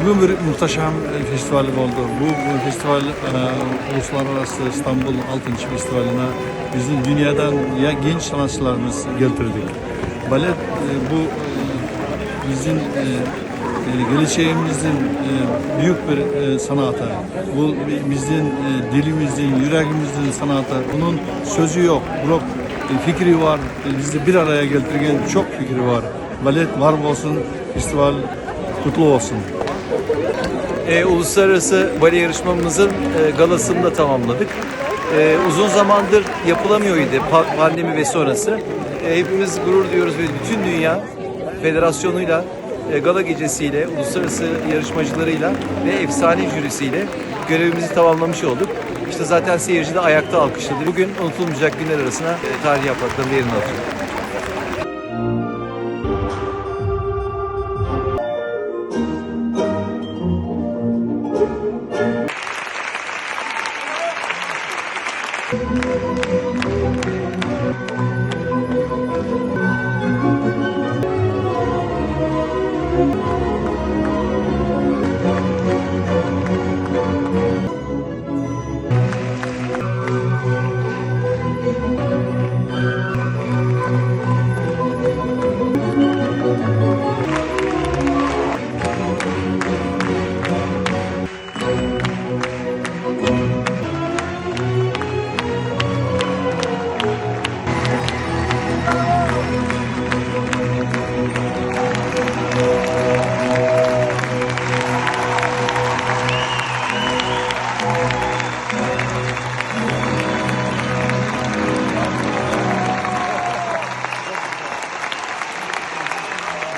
Bugün bir muhteşem e, festival oldu. Bu, bu festival e, Uluslararası İstanbul 6. Festivaline bizim dünyadan ya genç sanatçılarımız getirdik. Balet e, bu e, bizim e, e, geleceğimizin e, büyük bir e, sanatı. Bu bizim e, dilimizin, yüreğimizin sanatı. Bunun sözü yok. Blok e, fikri var. E, Bizi bir araya getiren çok fikri var. Balet var olsun, festival kutlu olsun. Ee, uluslararası bale yarışmamızın e, galasını da tamamladık. Ee, uzun zamandır yapılamıyordu pa- pandemi ve sonrası. Ee, hepimiz gurur duyuyoruz ve bütün dünya federasyonuyla, e, gala gecesiyle, uluslararası yarışmacılarıyla ve efsane jürisiyle görevimizi tamamlamış olduk. İşte zaten seyirci de ayakta alkışladı. Bugün unutulmayacak günler arasına e, tarih yapraklarının yerini atıyor.